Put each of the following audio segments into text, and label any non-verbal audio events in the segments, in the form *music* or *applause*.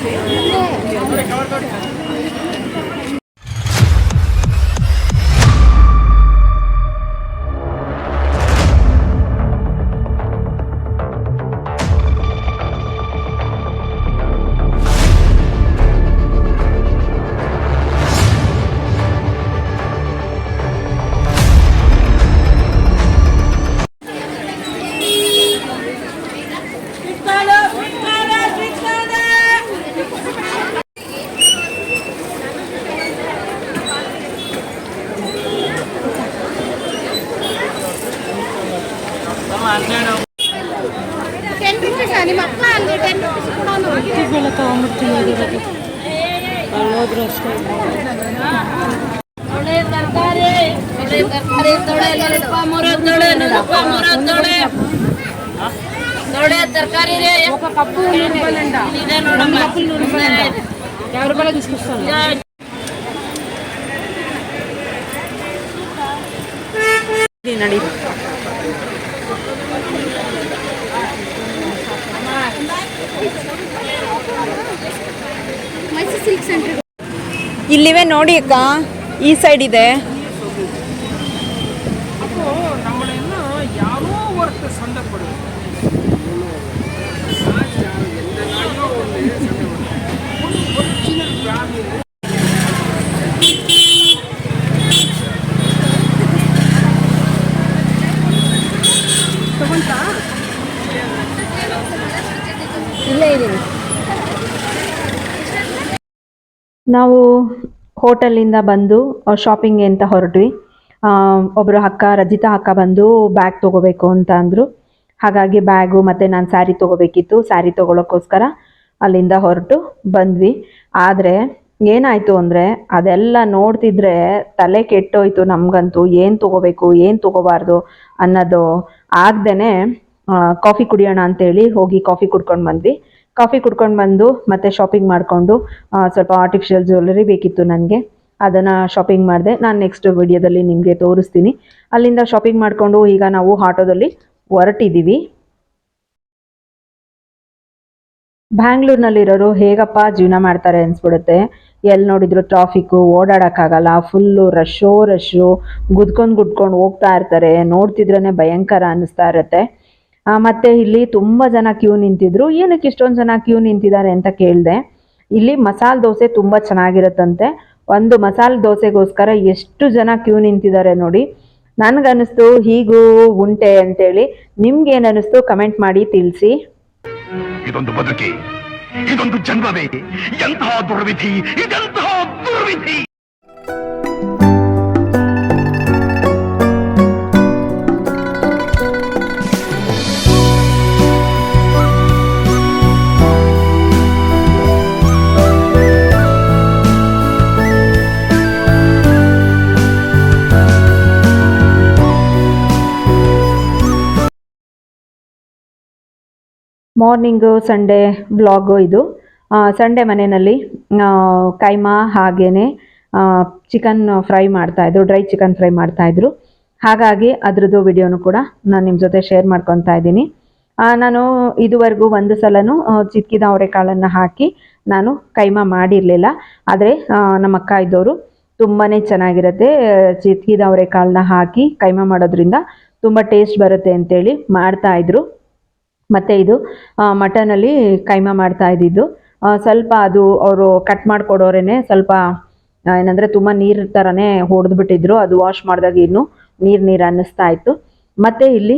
对。ಇವೆಲ್ಲ ತಗೊಂಡ್ಬಿಡ್ತೀನಿ ಹೋದ್ರೆ ಅಷ್ಟೇ. ತರಕಾರಿ. ಇಲ್ಲಿವೆ ನೋಡಿ ಅಕ್ಕ ಈ ಸೈಡ್ ಇದೆ. ನಾವು ಹೋಟೆಲಿಂದ ಬಂದು ಶಾಪಿಂಗ್ ಅಂತ ಹೊರಟ್ವಿ. ಒಬ್ಬರು ಅಕ್ಕ, ರಜಿತಾ ಅಕ್ಕ ಬಂದು ಬ್ಯಾಗ್ ತಗೋಬೇಕು ಅಂತ ಅಂದರು. ಹಾಗಾಗಿ ಬ್ಯಾಗು ಮತ್ತು ನಾನು ಸ್ಯಾರಿ ತೊಗೋಬೇಕಿತ್ತು. ಸ್ಯಾರಿ ತೊಗೊಳಕ್ಕೋಸ್ಕರ ಅಲ್ಲಿಂದ ಹೊರಟು ಬಂದ್ವಿ. ಆದರೆ ಏನಾಯಿತು ಅಂದರೆ, ಅದೆಲ್ಲ ನೋಡ್ತಿದ್ರೆ ತಲೆ ಕೆಟ್ಟೋಯ್ತು ನಮಗಂತೂ. ಏನು ತೊಗೋಬೇಕು, ಏನು ತೊಗೋಬಾರ್ದು ಅನ್ನೋದು ಆಗ್ದೇ ಕಾಫಿ ಕುಡಿಯೋಣ ಅಂತೇಳಿ ಹೋಗಿ ಕಾಫಿ ಕುಡ್ಕೊಂಡು ಬಂದ್ವಿ. ಕಾಫಿ ಕುಡ್ಕೊಂಡು ಬಂದು ಮತ್ತೆ ಶಾಪಿಂಗ್ ಮಾಡಿಕೊಂಡು ಸ್ವಲ್ಪ ಆರ್ಟಿಫಿಷಿಯಲ್ ಜ್ಯುವೆಲ್ಲರಿ ಬೇಕಿತ್ತು ನನಗೆ. ಅದನ್ನು ಶಾಪಿಂಗ್ ಮಾಡಿದೆ. ನಾನು ನೆಕ್ಸ್ಟ್ ವಿಡಿಯೋದಲ್ಲಿ ನಿಮಗೆ ತೋರಿಸ್ತೀನಿ. ಅಲ್ಲಿಂದ ಶಾಪಿಂಗ್ ಮಾಡಿಕೊಂಡು ಈಗ ನಾವು ಆಟೋದಲ್ಲಿ ಹೊರಟಿದ್ದೀವಿ ಬ್ಯಾಂಗ್ಳೂರ್ನಲ್ಲಿರೋರು ಹೇಗಪ್ಪ ಜೀವನ ಮಾಡ್ತಾರೆ ಅನ್ಸ್ಬಿಡುತ್ತೆ. ಎಲ್ಲಿ ನೋಡಿದ್ರು ಟ್ರಾಫಿಕ್ಕು ಓಡಾಡೋಕ್ಕಾಗಲ್ಲ ಫುಲ್ಲು ರಶ್ಶೋ ರಶ್ಶು ಗುದ್ಕೊಂಡು ಗುದ್ಕೊಂಡು ಹೋಗ್ತಾ ಇರ್ತಾರೆ. ನೋಡ್ತಿದ್ರೇ ಭಯಂಕರ ಅನ್ನಿಸ್ತಾ ಇರುತ್ತೆ. ಮತ್ತೆ ಇಲ್ಲಿ ತುಂಬ ಜನ ಕ್ಯೂ ನಿಂತಿದ್ರು. ಏನಕ್ಕೆ ಇಷ್ಟೊಂದು ಜನ ಕ್ಯೂ ನಿಂತಿದ್ದಾರೆ ಅಂತ ಕೇಳಿದೆ. ಇಲ್ಲಿ ಮಸಾಲ ದೋಸೆ ತುಂಬ ಚೆನ್ನಾಗಿರುತ್ತಂತೆ. ಒಂದು ಮಸಾಲ ದೋಸೆಗೋಸ್ಕರ ಎಷ್ಟು ಜನ ಕ್ಯೂ ನಿಂತಿದ್ದಾರೆ ನೋಡಿ. ನನಗನ್ನಿಸ್ತು, ಹೀಗೂ ಉಂಟೆ ಅಂತೇಳಿ. ನಿಮ್ಗೇನು ಅನಿಸ್ತು ಕಮೆಂಟ್ ಮಾಡಿ ತಿಳಿಸಿ. ಇದೊಂದು ಬದುಕಿ, ಇದೊಂದು ಜನ್ಮವೇ, ಎಂತಹ ದುರ್ವಿಧಿ, ಇದೆಂತಹ ದುರ್ವಿಧಿ. ಮಾರ್ನಿಂಗು ಸಂಡೇ ಬ್ಲಾಗು ಇದು. ಸಂಡೇ ಮನೆಯಲ್ಲಿ ಕೈಮಾ ಹಾಗೇನೆ ಚಿಕನ್ ಫ್ರೈ ಮಾಡ್ತಾಯಿದ್ರು ಡ್ರೈ ಚಿಕನ್ ಫ್ರೈ ಮಾಡ್ತಾಯಿದ್ರು ಹಾಗಾಗಿ ಅದ್ರದ್ದು ವಿಡಿಯೋನು ಕೂಡ ನಾನು ನಿಮ್ಮ ಜೊತೆ ಶೇರ್ ಮಾಡ್ಕೊತಾ ಇದ್ದೀನಿ. ನಾನು ಇದುವರೆಗೂ ಒಂದು ಸಲನೂ ಚಿಕ್ಕಿದ ಅವರೆಕಾಳನ್ನು ಹಾಕಿ ನಾನು ಕೈಮಾ ಮಾಡಿರಲಿಲ್ಲ. ಆದರೆ ನಮ್ಮ ಅಕ್ಕ ಇದ್ದವರು ತುಂಬಾ ಚೆನ್ನಾಗಿರುತ್ತೆ ಚಿತ್ಕಿದ ಅವರೆಕಾಳನ್ನ ಹಾಕಿ ಕೈಮಾ ಮಾಡೋದ್ರಿಂದ ತುಂಬ ಟೇಸ್ಟ್ ಬರುತ್ತೆ ಅಂತೇಳಿ ಮಾಡ್ತಾಯಿದ್ರು ಮತ್ತು ಇದು ಮಟನಲ್ಲಿ ಕೈಮಾ ಮಾಡ್ತಾ ಇದ್ದಿದ್ದು. ಸ್ವಲ್ಪ ಅದು ಅವರು ಕಟ್ ಮಾಡಿಕೊಡೋರೇ ಸ್ವಲ್ಪ ಏನಂದರೆ ತುಂಬ ನೀರು ಥರನೇ ಹೊಡೆದ್ಬಿಟ್ಟಿದ್ರು. ಅದು ವಾಶ್ ಮಾಡಿದಾಗ ಇನ್ನು ನೀರು ನೀರು ಅನ್ನಿಸ್ತಾ ಇತ್ತು. ಮತ್ತು ಇಲ್ಲಿ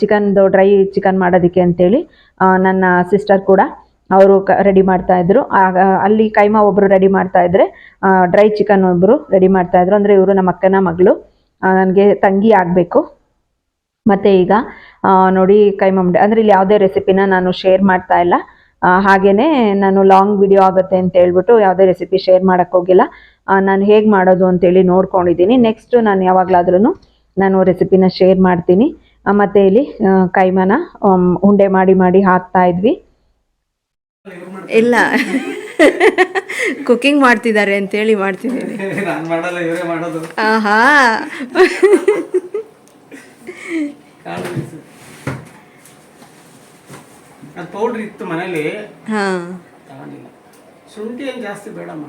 ಚಿಕನ್ದು ಡ್ರೈ ಚಿಕನ್ ಮಾಡೋದಕ್ಕೆ ಅಂತೇಳಿ ನನ್ನ ಸಿಸ್ಟರ್ ಕೂಡ ಅವರು ಕ ರೆಡಿ ಮಾಡ್ತಾಯಿದ್ರು ಆಗ, ಅಲ್ಲಿ ಕೈಮಾ ಒಬ್ಬರು ರೆಡಿ ಮಾಡ್ತಾಯಿದ್ರೆ ಡ್ರೈ ಚಿಕನ್ ಒಬ್ಬರು ರೆಡಿ ಮಾಡ್ತಾಯಿದ್ರು ಅಂದರೆ ಇವರು ನಮ್ಮ ಅಕ್ಕನ ಮಗಳು ನನಗೆ ತಂಗಿ ಆಗಬೇಕು. ಮತ್ತು ಈಗ ನೋಡಿ ಕೈಮಾ ಅಂದ್ರೆ ಅಂದರೆ ಇಲ್ಲಿ ಯಾವುದೇ ರೆಸಿಪಿನ ನಾನು ಶೇರ್ ಮಾಡ್ತಾ ಇಲ್ಲ. ಹಾಗೆಯೇ ನಾನು ಲಾಂಗ್ ವಿಡಿಯೋ ಆಗುತ್ತೆ ಅಂತ ಹೇಳ್ಬಿಟ್ಟು ಯಾವುದೇ ರೆಸಿಪಿ ಶೇರ್ ಮಾಡೋಕ್ಕೆ ಹೋಗಿಲ್ಲ. ಆ, ನಾನು ಹೇಗೆ ಮಾಡೋದು ಅಂತೇಳಿ ನೋಡ್ಕೊಂಡಿದ್ದೀನಿ. ನೆಕ್ಸ್ಟ್ ನಾನು ಯಾವಾಗಲಾದ್ರೂ ನಾನು ರೆಸಿಪಿನ ಶೇರ್ ಮಾಡ್ತೀನಿ. ಮತ್ತೆ ಇಲ್ಲಿ ಕೈಮನ ಉಂಡೆ ಮಾಡಿ ಮಾಡಿ ಹಾಕ್ತಾ ಇದ್ವಿ. ಇಲ್ಲ. ಕುಕಿಂಗ್ ಮಾಡ್ತಿದ್ದಾರೆ ಅಂತೇಳಿ ಮಾಡ್ತಿದ್ದೀನಿ. *laughs* ನಾನು ಮಾಡಲ್ಲ ಇವರೇ ಮಾಡೋದು. ಆಹಾ. ಪೌಡ್ರ್ ಇತ್ತು ಮನೇಲಿ. ಹಾಂ. ತಗೊಂಡಿಲ್ಲ. ಶುಂಠಿ ಏನು ಜಾಸ್ತಿ ಬೇಡಮ್ಮ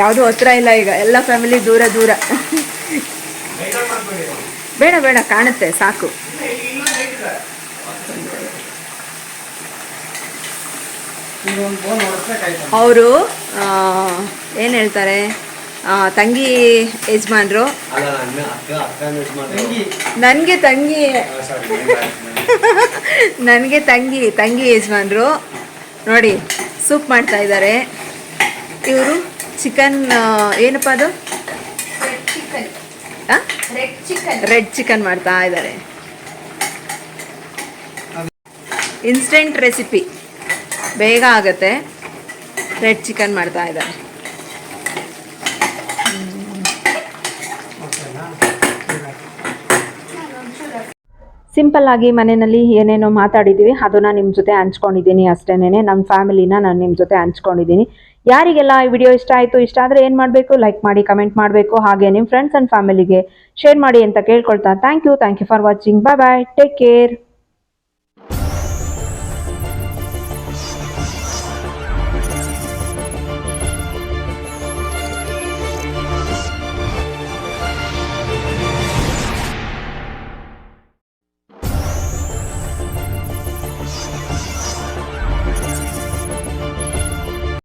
ಯಾವುದು ಹತ್ರ ಇಲ್ಲ ಈಗ ಎಲ್ಲ ಫ್ಯಾಮಿಲಿ ದೂರ ದೂರ. ಬೇಡ ಬೇಡ ಕಾಣುತ್ತೆ ಸಾಕು. ಅವರು ಏನು ಹೇಳ್ತಾರೆ? ತಂಗಿ ಯಜಮಾನ್ರು. ಅಲ್ಲ ಅಣ್ಣ ಅಕ್ಕ ಅಕ್ಕ ಯಜಮಾನ್ರು. ತಂಗಿ. ನನಗೆ ತಂಗಿ. ನನಗೆ ತಂಗಿ ತಂಗಿ ಯಜಮಾನ್ರು. ನೋಡಿ ಸೂಪ್ ಮಾಡ್ತಾ ಇದ್ದಾರೆ. ಇವರು ಚಿಕನ್ ಏನಪ್ಪ ಅದು? ರೆಡ್ ಚಿಕನ್ ರೆಡ್ ಚಿಕನ್ ಮಾಡ್ತಾ ಇದ್ದಾರೆ. ಇನ್ಸ್ಟೆಂಟ್ ರೆಸಿಪಿ ಬೇಗ ಆಗುತ್ತೆ. ರೆಡ್ ಚಿಕನ್ ಮಾಡ್ತಾ ಇದ್ದಾರೆ. ಸಿಂಪಲ್ ಆಗಿ ಮನೆಯಲ್ಲಿ ಏನೇನೋ ಮಾತಾಡಿದ್ದೀವಿ, ಅದನ್ನ ನಿಮ್ಮ ಜೊತೆ ಹಂಚ್ಕೊಂಡಿದ್ದೀನಿ ಅಷ್ಟೇನೆ ನಮ್ಮ ಫ್ಯಾಮಿಲಿನ ನಾನು ನಿಮ್ಮ ಜೊತೆ ಹಂಚ್ಕೊಂಡಿದ್ದೀನಿ. ಯಾರಿಗೆಲ್ಲ ಈ ವಿಡಿಯೋ ಇಷ್ಟ ಆಯಿತು, ಇಷ್ಟ ಆದರೆ ಏನು ಮಾಡಬೇಕು ಲೈಕ್ ಮಾಡಿ ಕಮೆಂಟ್ ಮಾಡಬೇಕು, ಹಾಗೆ ನಿಮ್ಮ ಫ್ರೆಂಡ್ಸ್ ಆ್ಯಂಡ್ ಫ್ಯಾಮಿಲಿಗೆ ಶೇರ್ ಮಾಡಿ ಅಂತ ಕೇಳ್ಕೊಳ್ತಾ. Thank you thank you for watching bye bye take care